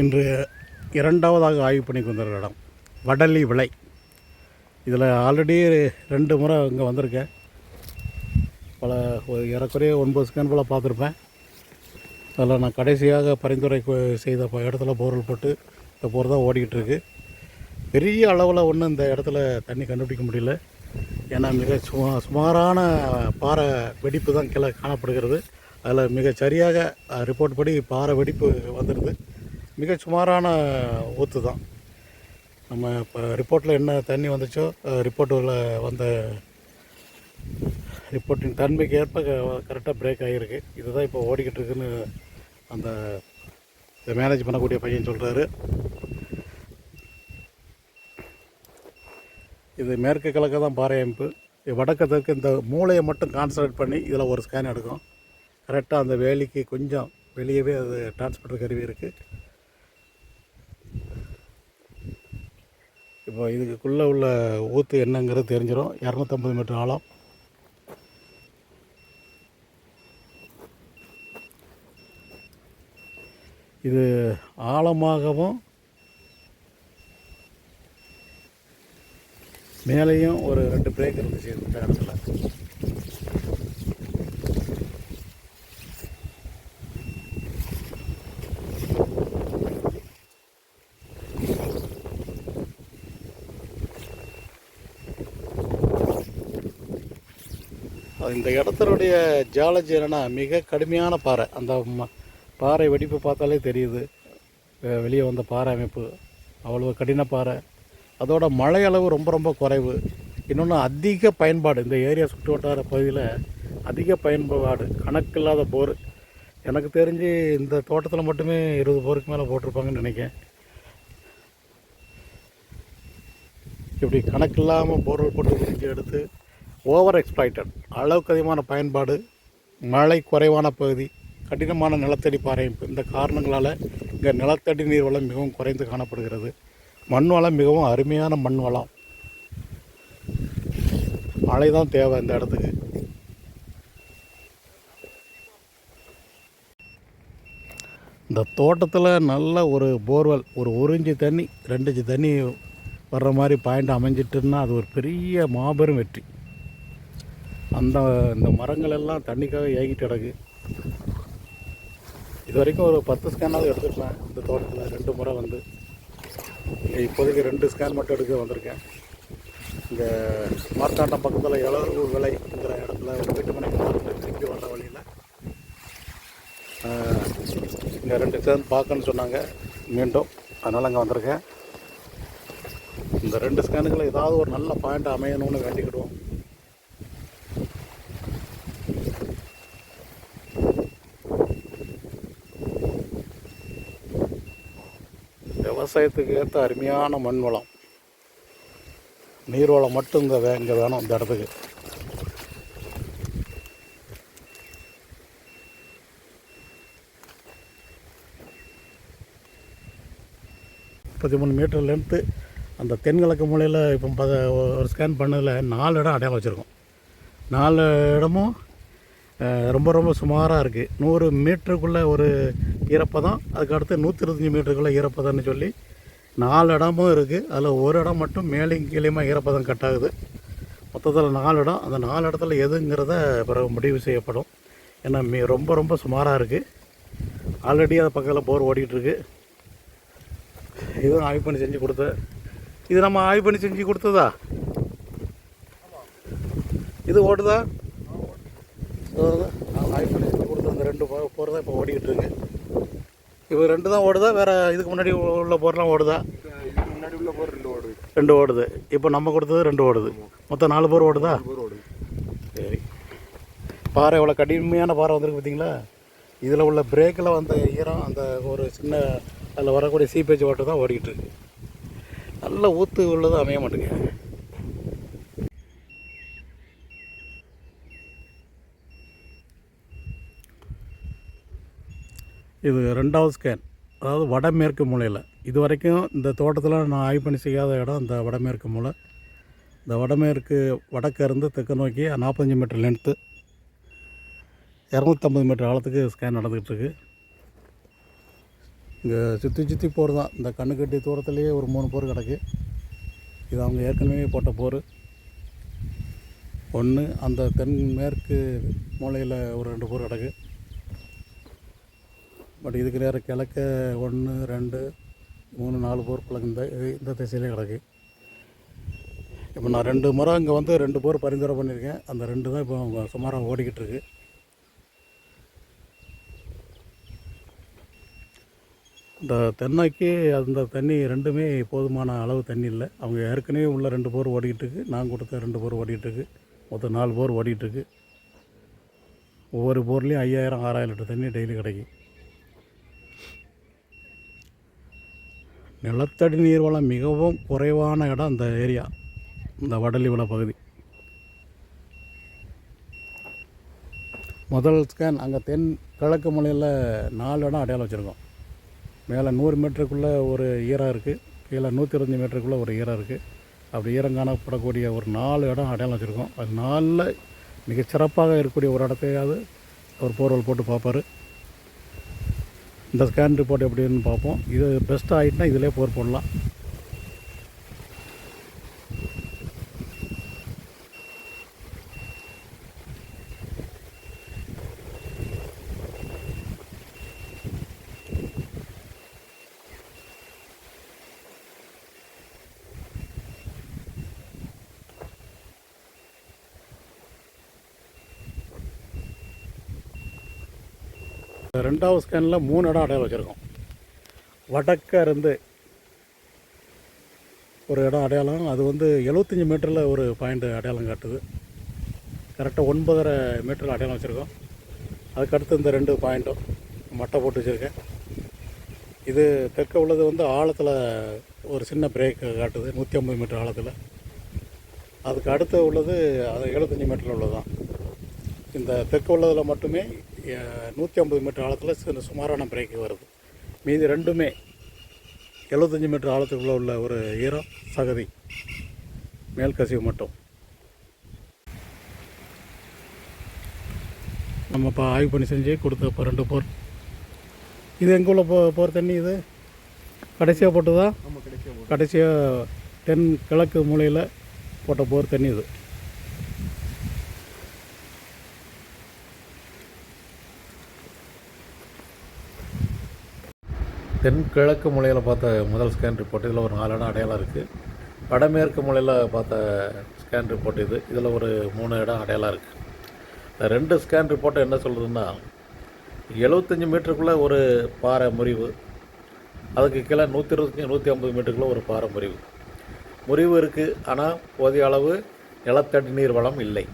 இன்று இரண்டாவதாக ஆய்வு பண்ணி வந்திருக்கிற இடம் வடலி விலை இதில் ஆல்ரெடி ரெண்டு முறை இங்கே வந்திருக்கேன். பல ஒரு ஏறக்குறைய ஒன்பது ஸ்கேன் போல் பார்த்துருப்பேன். அதில் நான் கடைசியாக பரிந்துரை செய்த ப- இடத்துல போரல் போட்டு இந்த போர் தான் ஓடிக்கிட்டு இருக்குது பெரிய அளவில் ஒன்றும் இந்த இடத்துல தண்ணி கண்டுபிடிக்க முடியல. ஏன்னா மிக சுமா சுமாரான பாறை வெடிப்பு தான் கீழே காணப்படுகிறது. அதில் மிக சரியாக ரிப்போர்ட் படி பாறை வெடிப்பு வந்துடுது. மிக சுமாரான ஊற்று தான். நம்ம இப்போ ரிப்போர்ட்டில் என்ன தண்ணி வந்துச்சோ ரிப்போர்ட்டில் வந்த ரிப்போர்ட்டின் தன்மைக்கு ஏற்ப கரெக்டாக பிரேக் ஆகிருக்கு இதுதான் இப்போ ஓடிக்கிட்டு இருக்குன்னு அந்த இதை மேனேஜ் பண்ணக்கூடிய பையன் சொல்கிறாரு இது மேற்கு கிழக்கு தான் பாறை அமைப்பு. இது வடக்கு தெற்கு இந்த மூளையை மட்டும் கான்சன்ட்ரேட் பண்ணி இதில் ஒரு ஸ்கேன் எடுக்கும். கரெக்டாக அந்த வேலிக்கு கொஞ்சம் வெளியவே அது டிரான்ஸ்போர்ட்டர் கருவி இருக்குது இப்போ இதுக்குள்ளே உள்ள ஊற்று என்னங்கிறது தெரிஞ்சிடும் இரநூத்தம்பது மீட்டர் ஆழம். இது ஆழமாகவும் மேலேயும் ஒரு ரெண்டு பிரேக் இருந்துச்சு இந்த இடத்துல. இந்த இடத்தினுடைய ஜாலஜி என்னென்னா மிக கடுமையான பாறை. அந்த ம- பாறை வெடிப்பு பார்த்தாலே தெரியுது. வெளியே வந்த பாறை அமைப்பு. அவ்வளோ கடின பாறை. அதோட மழை அளவு ரொம்ப ரொம்ப குறைவு. இன்னொன்று அதிக பயன்பாடு. இந்த ஏரியா சுற்று வட்டார பகுதியில் அதிக பயன்பாடு. கணக்கில்லாத போர். எனக்கு தெரிஞ்சு இந்த தோட்டத்தில் மட்டுமே இருபது போருக்கு மேலே போட்டிருப்பாங்கன்னு நினைக்கிறேன். இப்படி கணக்கில்லாமல் போர்வெல் போட்டு விரிஞ்சு எடுத்து ஓவர் எக்ஸ்ப்ளாய்டட் அளவுக்கு அதிகமான பயன்பாடு மழை குறைவான பகுதி கடினமான நிலத்தடி பாறையமைப்பு. இந்த காரணங்களால் இங்கே நிலத்தடி நீர் வளம் மிகவும் குறைந்து காணப்படுகிறது. மண் வளம் மிகவும் அருமையான மண் வளம். மழை தான் தேவை இந்த இடத்துக்கு. இந்த தோட்டத்தில் நல்ல ஒரு போர்வெல் ஒரு ஒரு இன்ச்சு தண்ணி ரெண்டு இன்ச்சு தண்ணி வர்ற மாதிரி பாயிண்ட் அமைஞ்சிட்டுன்னா அது ஒரு பெரிய மாபெரும் வெற்றி. அந்த இந்த மரங்கள் எல்லாம் தண்ணிக்காக ஏகிட்டு கிடக்கு. இது வரைக்கும் ஒரு பத்து ஸ்கேனாவது எடுத்துக்கலாம் இந்த தோட்டத்தில் ரெண்டு முறை வந்து. இப்போதைக்கு ரெண்டு ஸ்கேன் மட்டும் எடுக்க வந்திருக்கேன். இந்த மார்த்தாண்டம் பக்கத்தில் இளவு விலைங்கிற இடத்துல ஒரு வீட்டு மனை திருப்பி வந்த வழியில் இங்கே ரெண்டு ஸ்கேன் பார்க்கணுன்னு சொன்னாங்க. மீண்டும் அதனால் அங்கே வந்திருக்கேன். இந்த ரெண்டு ஸ்கேனுக்குள்ள ஏதாவது ஒரு நல்ல பாயிண்ட் அமையணும்னு வேண்டிக்கிடுவோம். விவசாயத்துக்கு ஏற்ற அருமையான மண் வளம் நீர் வளம் மட்டும் இந்த வே இங்கே வேணும் இந்த இடத்துக்கு. முப்பத்தி மூணு மீட்டர் லென்த்து அந்த தென்கிழக்கு மூலையில் இப்போ பத ஒரு ஸ்கேன் பண்ணதில் நாலு இடம் அடையாளம் வச்சுருக்கோம். நாலு இடமும் ரொம்ப ரொம்ப சுமாராக இருக்குது நூறு மீட்டருக்குள்ளே ஒரு ஈரப்பதம் அதுக்கு அடுத்து நூற்றி இருபத்தஞ்சி மீட்டருக்குள்ளே ஈரப்பதம்னு சொல்லி நாலு இடமும் இருக்குது அதில் ஒரு இடம் மட்டும் மேலேயும் கீழேயுமா ஈரப்பதம் கட் ஆகுது. மொத்தத்தில் நாலு இடம். அந்த நாலு இடத்துல எதுங்கிறத பிறகு முடிவு செய்யப்படும். ஏன்னா மீ ரொம்ப ரொம்ப சுமாராக இருக்குது ஆல்ரெடி அது பக்கத்தில் போர் ஓடிட்டுருக்கு. இதுவும் ஆய்வு பண்ணி செஞ்சு கொடுத்த இது நம்ம ஆய்வு பண்ணி செஞ்சு கொடுத்ததா? இது ஓடுதா? ஆய்வு பண்ணி செஞ்சு கொடுத்த அந்த ரெண்டு போர் தான் இப்போ ஓடிக்கிட்டு இருக்கு. இப்போ ரெண்டு தான் ஓடுதா? வேற இதுக்கு முன்னாடி உள்ள போர்லாம் ஓடுதா? முன்னாடி உள்ள போர் ரெண்டு ஓடுது. ரெண்டு ஓடுது இப்போ நம்ம கொடுத்தது ரெண்டு ஓடுது. மொத்தம் நாலு போர் ஓடுதா? ஓடுது சரி. பாறை எவ்வளோ கடுமையான பாறை வந்திருக்கு பார்த்தீங்களா? இதில் உள்ள பிரேக்கில் வந்த ஈரம் அந்த ஒரு சின்ன அதில் வரக்கூடிய சீப்பேஜ் வாட்டர் தான் ஓடிக்கிட்டு இருக்கு. நல்ல ஊற்று உள்ளதும் அமைய மாட்டேங்க இது ரெண்டாவது ஸ்கேன் அதாவது வடமேற்கு மூலையில். இது வரைக்கும் இந்த தோட்டத்தில் நான் ஆய்வு பண்ணி செய்யாத இடம் இந்த வடமேற்கு மூலை. இந்த வடமேற்கு வடக்கு இருந்து தெற்கு நோக்கி நாற்பத்தஞ்சு மீட்டர் லென்த்து இரநூத்தம்பது மீட்டர் ஆழத்துக்கு ஸ்கேன் நடந்துகிட்ருக்கு இங்கே சுற்றி சுற்றி போர் தான். இந்த கண்ணுக்கட்டி தூரத்துலேயே ஒரு மூணு போர் கிடக்கு. இது அவங்க ஏற்கனவே போட்ட போர். ஒன்று அந்த தென்மேற்கு மூலையில் ஒரு ரெண்டு போர் கிடக்கு. பட் இதுக்கு நேரம் கிழக்க ஒன்று ரெண்டு மூணு நாலு போர் பிள்ளைங்க இந்த இந்த திசையிலே கிடக்கு. இப்போ நான் ரெண்டு முறை இங்கே வந்து ரெண்டு போர் பரிந்துரை பண்ணியிருக்கேன். அந்த ரெண்டு தான் இப்போ சுமாராக ஓடிக்கிட்டு இருக்கு. இந்த தென்னைக்கு அந்த தண்ணி ரெண்டுமே போதுமான அளவு தண்ணி இல்லை. அவங்க ஏற்கனவே உள்ள ரெண்டு போர் ஓடிக்கிட்டு இருக்கு. நான் கொடுத்த ரெண்டு போர் ஓடிக்கிட்டுருக்கு மொத்தம் நாலு போர் ஓடிக்கிட்டுருக்கு ஒவ்வொரு போர்லேயும் ஐயாயிரம் ஆறாயிரம் லிட்டர் தண்ணி டெய்லி கிடைக்கும். நிலத்தடி நீர் வளம் மிகவும் குறைவான இடம் அந்த ஏரியா இந்த வடலி பகுதி. முதல் ஸ்கேன் அங்கே தென் கிழக்கு மலையில் நாலு இடம் அடையாளம் வச்சுருக்கோம். மேலே நூறு மீட்டருக்குள்ளே ஒரு ஈரம் இருக்குது கீழே நூற்றி இருபத்தஞ்சி மீட்டருக்குள்ளே ஒரு ஈரம் இருக்குது அப்படி ஈரம் காணப்படக்கூடிய ஒரு நாலு இடம் அடையாளம் வச்சுருக்கோம். அது நாலில் மிகச்சிறப்பாக இருக்கக்கூடிய ஒரு இடத்தையாவது ஒரு போர்வல் போட்டு பார்ப்பார். இந்த ஸ்கேன் ரிப்போர்ட் எப்படின்னு பார்ப்போம். இது பெஸ்ட் ஆகிட்டுனா இதிலே போர் போடலாம். ரெண்டாவது ஸ்கேனில் மூணு இடம் அடையாளம் வச்சுருக்கோம். வடக்க இருந்து ஒரு இடம் அடையாளம் அது வந்து எழுபத்தஞ்சி மீட்டரில் ஒரு பாயிண்ட் அடையாளம் காட்டுது. கரெக்டாக ஒன்பதரை மீட்டரில் அடையாளம் வச்சுருக்கோம். அதுக்கடுத்து இந்த ரெண்டு பாயிண்ட்டும் மட்டை போட்டு வச்சுருக்கேன். இது தெற்க உள்ளது வந்து ஆழத்தில் ஒரு சின்ன பிரேக் காட்டுது நூற்றி ஐம்பது மீட்டர் ஆழத்தில். அதுக்கு அடுத்து உள்ளது அது எழுபத்தஞ்சி மீட்டரில் உள்ளது தான் இந்த தெற்கு உள்ளதில் மட்டுமே நூற்றி ஐம்பது மீட்டர் ஆழத்தில் சுமாரான பிரேக் வருது. மீதி ரெண்டுமே எழுபத்தஞ்சி மீட்டர் ஆழத்துக்குள்ளே உள்ள ஒரு ஈரம் சகதி. மேல் கசிவு மட்டும். நம்ம இப்போ ஆய்வு பண்ணி செஞ்சு கொடுத்த இப்போ ரெண்டு போர். இது எங்கே உள்ள போ போர் தண்ணி இது? கடைசியாக போட்டதா? ஆமாம் கிடைக்கும் கடைசியாக தென் கிழக்கு மூலையில் போட்ட போர் தண்ணி இது. தென்கிழக்கு மூலையில் பார்த்த முதல் ஸ்கேன் ரிப்போர்ட் இதில் ஒரு நாலு இடம் அடையாளம் இருக்குது வடமேற்கு மூலையில் பார்த்த ஸ்கேன் ரிப்போர்ட் இது. இதில் ஒரு மூணு இடம் அடையாளம் இருக்குது இந்த ரெண்டு ஸ்கேன் ரிப்போர்ட்டை என்ன சொல்கிறதுன்னா எழுபத்தஞ்சி மீட்டருக்குள்ளே ஒரு பாறை முறிவு அதுக்கு கீழே நூற்றி இருபத்தஞ்சி நூற்றி ஐம்பது மீட்டருக்குள்ளே ஒரு பாறை முறிவு. முறிவு இருக்குது ஆனால் போதிய அளவு நிலத்தடி நீர் வளம் இல்லை.